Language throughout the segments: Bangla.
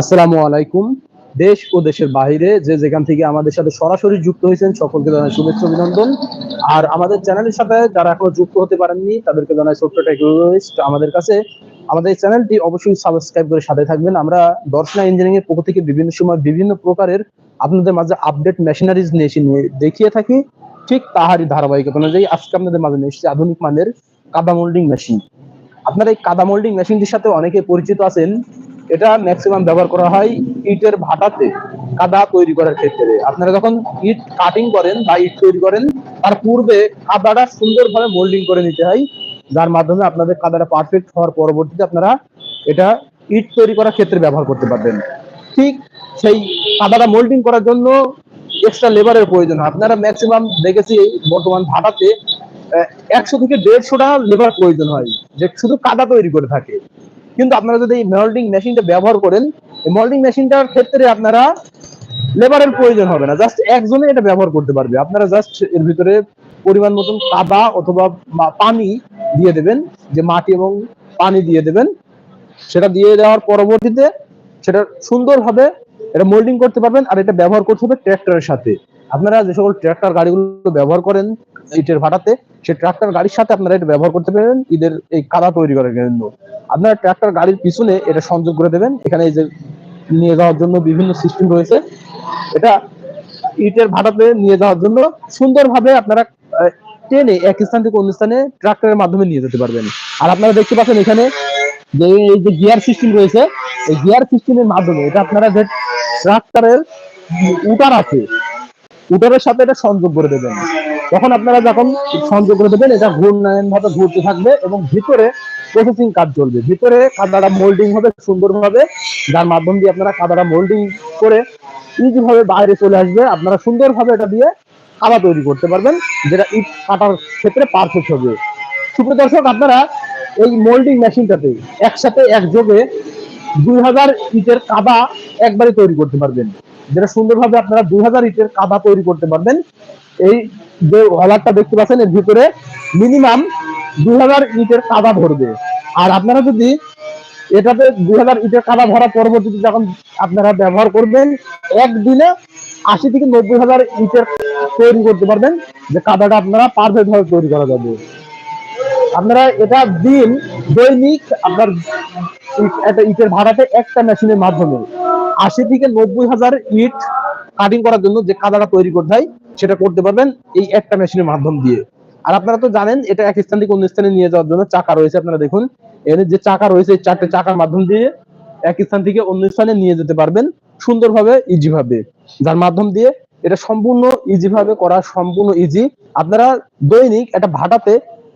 আসসালামু আলাইকুম। দেশ ও দেশের বাইরে যে যেখান থেকে আমাদের সাথে সরাসরি যুক্ত হয়েছেন, সকলকে জানাই শুভেচ্ছা, অভিনন্দন। আর আমাদের চ্যানেলের সাথে যারা এখনও যুক্ত হতে পারেননি, তাদেরকে জানাই ছোট্ট একটা আমাদের কাছে, আমাদের চ্যানেলটি অবশ্যই সাবস্ক্রাইব করে সাথে থাকবেন। আমরা দর্শনা ইঞ্জিনিয়ারিং এর পক্ষ থেকে বিভিন্ন সময় বিভিন্ন প্রকারের আপনাদের মাঝে আপডেট মেশিনারিজ নিয়ে এসে দেখিয়ে থাকি। ঠিক তাহারই ধারাবাহিকতা অনুযায়ী আজকে আপনাদের মাঝে নিয়ে এসেছি আধুনিক মানের কাদা মোল্ডিং মেশিন আপনার এই কাদা মোল্ডিং মেশিনটির সাথে অনেকে পরিচিত আছেন। এটা ম্যাক্সিমাম ব্যবহার করা হয় ইটের ভাটাতে কাদা তৈরি করার ক্ষেত্রে। আপনারা যখন ইট কাটিং করেন বা ইট তৈরি করেন, তার পূর্বে কাদাটা সুন্দরভাবে মোল্ডিং করে নিতে হয়, যার মাধ্যমে আপনাদের কাদাটা পারফেক্ট হওয়ার পরবর্তীতে আপনারা এটা ইট তৈরি করার ক্ষেত্রে ব্যবহার করতে পারবেন। ঠিক সেই কাদাটা মোল্ডিং করার জন্য এক্সট্রা লেবারের প্রয়োজন হয়। আপনারা ম্যাক্সিমাম দেখেছি বর্তমান ভাটাতে একশো থেকে দেড়শোটা লেবার প্রয়োজন হয়, যে শুধু কাদা তৈরি করে থাকে। কিন্তু আপনারা যদি এই মল্ডিং মেশিনটা ব্যবহার করেন, এই মল্ডিং মেশিনটার ক্ষেত্রে আপনারা লেবারের প্রয়োজন হবে না। জাস্ট একজনে এটা ব্যবহার করতে পারবে। আপনারা জাস্ট এর ভিতরে পরিমাণ মতন কাদা অথবা পানি দিয়ে দেবেন, যে মাটি এবং পানি দিয়ে দেবেন। সেটা দিয়ে দেওয়ার পরবর্তীতে সেটা সুন্দরভাবে এটা মোল্ডিং করতে পারবেন আর এটা ব্যবহার করতে হবে ট্র্যাক্টরের সাথে। আপনারা যে সকল ট্র্যাক্টর গাড়িগুলো ব্যবহার করেন ইটের ভাটাতে, সেই ট্রাক্টর গাড়ির সাথে আপনারা এটা ব্যবহার করতে পারেন, ঈদের এই কাদা তৈরি করার জন্য। আপনারা ট্রাক্টর গাড়ির পিছনে এটা সংযোগ করে দেবেন, এখানে এই যে নিয়ে যাওয়ার জন্য বিভিন্ন সিস্টেম রয়েছে। এটা ইটের ভাটাতে নিয়ে যাওয়ার জন্য সুন্দরভাবে আপনারা টেনে এক স্থান থেকে অন্য স্থানে ট্রাক্টরের মাধ্যমে নিয়ে যেতে পারবেন। আর আপনারা দেখতে পাচ্ছেন এখানে যে এই যে গিয়ার সিস্টেম রয়েছে, এই গিয়ার সিস্টেমের মাধ্যমে এটা আপনারা যে ট্রাক্টরের উটার আছে, উটারের সাথে এটা সংযোগ করে দেবেন। তখন আপনারা যখন সংযোগ করে দেবেন, এটা ঘূর্ণায়ন ভাবে ঘুরতে থাকবে এবং ভিতরে প্রসেসিং কাজ চলবে। ভিতরে কাদাটা মোল্ডিং হবে সুন্দরভাবে, যার মাধ্যম দিয়ে আপনারা কাদাটা মোল্ডিং করে ইজি ভাবে বাইরে চলে আসবে। আপনারা সুন্দরভাবে এটা দিয়ে কাদা তৈরি করতে পারবেন, যেটা ইট কাটার ক্ষেত্রে পারফেক্ট হবে। সুপ্রিয় দর্শক, আপনারা এই মোল্ডিং মেশিনটাতে একসাথে একযোগে দুই হাজার ইটের কাদা একবারে তৈরি করতে পারবেন। যেটা সুন্দরভাবে আপনারা দুই হাজার ইটের কাদা তৈরি করতে পারবেন। এই যে হলারটা দেখতে পাচ্ছেন, এর ভিতরে মিনিমাম দুই হাজার ইটের কাদা ভরবে। আর আপনারা যদি এটাতে দুই হাজার ইটের কাদা ভরা পরবর্তীতে যখন আপনারা ব্যবহার করবেন, একদিনে আশি থেকে নব্বই হাজার ইটের তৈরি করতে পারবেন, যে কাদাটা আপনারা পারফেক্ট ভাবে তৈরি করা যাবে। আপনারা এটা দিন দৈনিক আপনার একটা ইটের ভাড়াতে একটা মেশিনের মাধ্যমে। আশি থেকে নব্বই হাজার ইট কাটিং করার জন্য যে কাদাটা তৈরি করতে হয়, সেটা করতে পারবেন এই একটা মেশিনের মাধ্যম দিয়ে। আর আপনারা তো জানেন, এটা এক স্থান থেকে অন্য স্থানে নিয়ে যাওয়ার জন্য চাকা রয়েছে, আপনারা দেখুন। এখানে যে চাকা রয়েছে, এই চারটে চাকার মাধ্যম দিয়ে এক স্থান থেকে অন্য স্থানে নিয়ে যেতে পারবেন সুন্দরভাবে ইজি ভাবে যার মাধ্যম দিয়ে এটা সম্পূর্ণ ইজি ভাবে করা সম্পূর্ণ ইজি আপনারা দৈনিক একটা ভাটাতে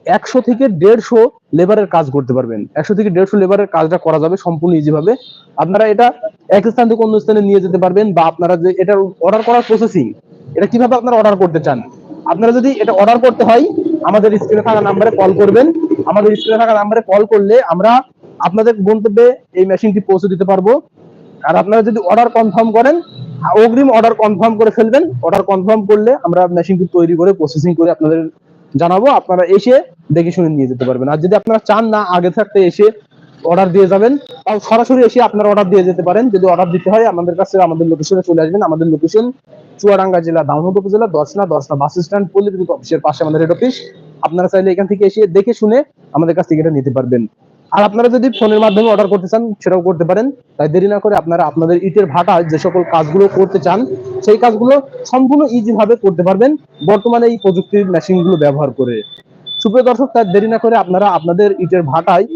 একশো থেকে দেড়শো লেবারের কাজ করতে পারবেন। একশো থেকে দেড়শো লেবারের কাজটা করা যাবে সম্পূর্ণ ইজি ভাবে আপনারা এটা এক স্থান থেকে অন্য স্থানে নিয়ে যেতে পারবেন বা আপনারা যে এটা অর্ডার করার প্রসেসিং এটা কীভাবে আপনারা অর্ডার করতে চান? আপনারা যদি এটা অর্ডার করতে হয়, আমাদের স্ক্রিনে থাকা নাম্বারে কল করবেন। আমাদের স্ক্রিনে থাকা নাম্বারে কল করলে আমরা আপনাদের গন্তব্যে এই মেশিনটি পৌঁছে দিতে পারব। আর আপনারা যদি অর্ডার কনফার্ম করেন, অগ্রিম অর্ডার কনফার্ম করে ফেলবেন। অর্ডার কনফার্ম করলে আমরা মেশিনটি তৈরি করে প্রসেসিং করে আপনাদের জানাব, আপনারা এসে দেখে শুনে নিয়ে যেতে পারবেন। আর যদি আপনারা চান না আগে থাকতে এসে অর্ডার দিয়ে যাবেন, তাও সরাসরি এসে আপনারা অর্ডার দিয়ে যেতে পারেন। যদি অর্ডার দিতে হয়, আমাদের কাছে আমাদের লোকেশনে চলে আসবেন। আমাদের লোকেশন চুয়াডাঙ্গা জেলা দামোদ উপজেলা, দর্শনা দর্শনা বাস স্ট্যান্ড পল্লী অফিসের পাশে আমাদের হেড অফিস আপনারা চাইলে এখান থেকে এসে দেখে শুনে আমাদের কাছ থেকে এটা নিতে পারবেন। আর আপনারা যদি ফোনের মাধ্যমে অর্ডার করতে চান, সেটাও করতে পারেন। তাই দেরি না করে আপনারা আপনাদের ইটের ভাটা, যে সকল কাজগুলো করতে চান, সেই কাজগুলো সম্পূর্ণ ইজি ভাবে করতে পারবেন বর্তমানে এই প্রযুক্তির মেশিনগুলো ব্যবহার করে। সুপ্রিয় দর্শক তার দেরি না করে আপনারা আপনাদের ইটের ভাটায়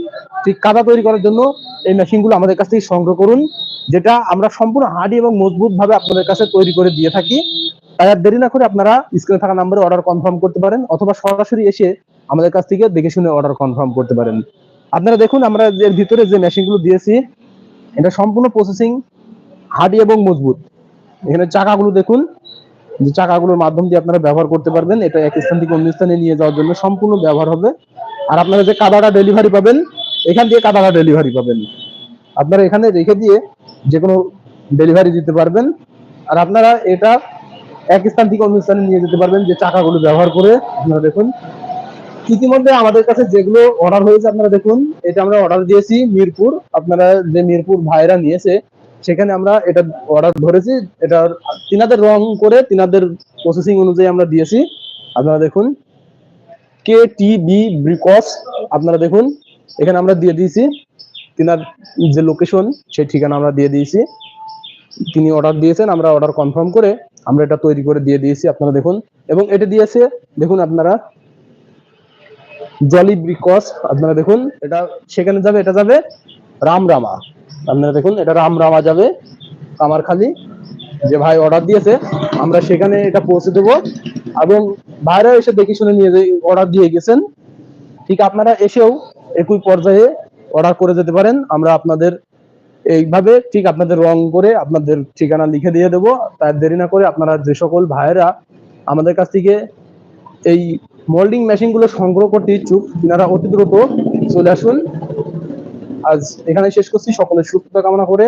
ঠিক কাদা তৈরি করার জন্য এই মেশিনগুলো আমাদের কাছ থেকে সংগ্রহ করুন, যেটা আমরা সম্পূর্ণ হার্ডি এবং মজবুত ভাবে আপনাদের কাছে তৈরি করে দিয়ে থাকি। তাই আর দেরি না করে আপনারা স্ক্রিনে থাকা নাম্বারে অর্ডার কনফার্ম করতে পারেন, অথবা সরাসরি এসে আমাদের কাছ থেকে দেখে শুনে অর্ডার কনফার্ম করতে পারেন। আপনারা দেখুন, আমরা এর ভিতরে যে মেশিনগুলো দিয়েছি, এটা সম্পূর্ণ প্রসেসিং হার্ডি এবং মজবুত। এখানে চাকাগুলো দেখুন, যে চাকাগুলোর মাধ্যম দিয়ে আপনারা ব্যবহার করতে পারবেন। এটা এক স্থান থেকে অন্য স্থানে নিয়ে যাওয়ার জন্য সম্পূর্ণ ব্যবহার হবে। আর আপনারা যে কাদাটা ডেলিভারি পাবেন, এখান দিয়ে কাদাটা ডেলিভারি পাবেন। আপনারা এখানে রেখে দিয়ে যে কোনো ডেলিভারি দিতে পারবেন। আর আপনারা এটা এক স্থান থেকে অন্য স্থানে নিয়ে যেতে পারবেন যে চাকাগুলো ব্যবহার করে। আপনারা দেখুন ইতিমধ্যে আমাদের কাছে যেগুলো অর্ডার হয়েছে আপনারা দেখুন, এটা আমরা অর্ডার দিয়েছি মিরপুর। আপনারা যে মিরপুর ভাইরা নিয়েছে, সেখানে আমরা এটা অর্ডার ধরেছি। এটা তিনাদের রং করে তিনাদের প্রসেসিং অনুযায়ী আমরা দিয়েছি। আপনারা দেখুন কে টি বি ব্রিকস আপনারা দেখুন, এখানে আমরা দিয়ে দিয়েছি। তিনার যে লোকেশন সেই ঠিকানা আমরা দিয়ে দিয়েছি। তিনি অর্ডার দিয়েছেন, আমরা অর্ডার কনফার্ম করে আমরা এটা তৈরি করে দিয়ে দিয়েছি, আপনারা দেখুন। এবং এটা দিয়েছে, দেখুন আপনারা জলি ব্রিকস আপনারা দেখুন, এটা সেখানে যাবে, এটা যাবে রামরামা। আপনারা দেখুন, এটা রামরামা যাবে কামারখালি। যে ভাই অর্ডার দিয়েছে, আমরা সেখানে এটা পৌঁছে দেবো। এবং ভাইরা এসে দেখে শুনে নিয়ে অর্ডার দিয়ে গেছেন, ঠিক আপনারা এসেও একই পর্যায়ে অর্ডার করে যেতে পারেন। আমরা আপনাদের এইভাবে ঠিক আপনাদের রং করে আপনাদের ঠিকানা লিখে দিয়ে দেবো। তার দেরি না করে আপনারা যে সকল ভাইয়েরা আমাদের কাছ থেকে এই মোল্ডিং মেশিনগুলো সংগ্রহ করতে ইচ্ছুক, তিনারা অতি দ্রুত চলে আসুন। আজ এখানে শেষ করছি সকলের সুস্থতা কামনা করে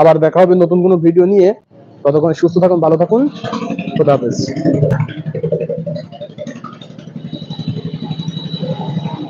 আবার দেখা হবে নতুন কোনো ভিডিও নিয়ে। ততক্ষণে সুস্থ থাকুন, ভালো থাকুন। খোদা হাফেজ।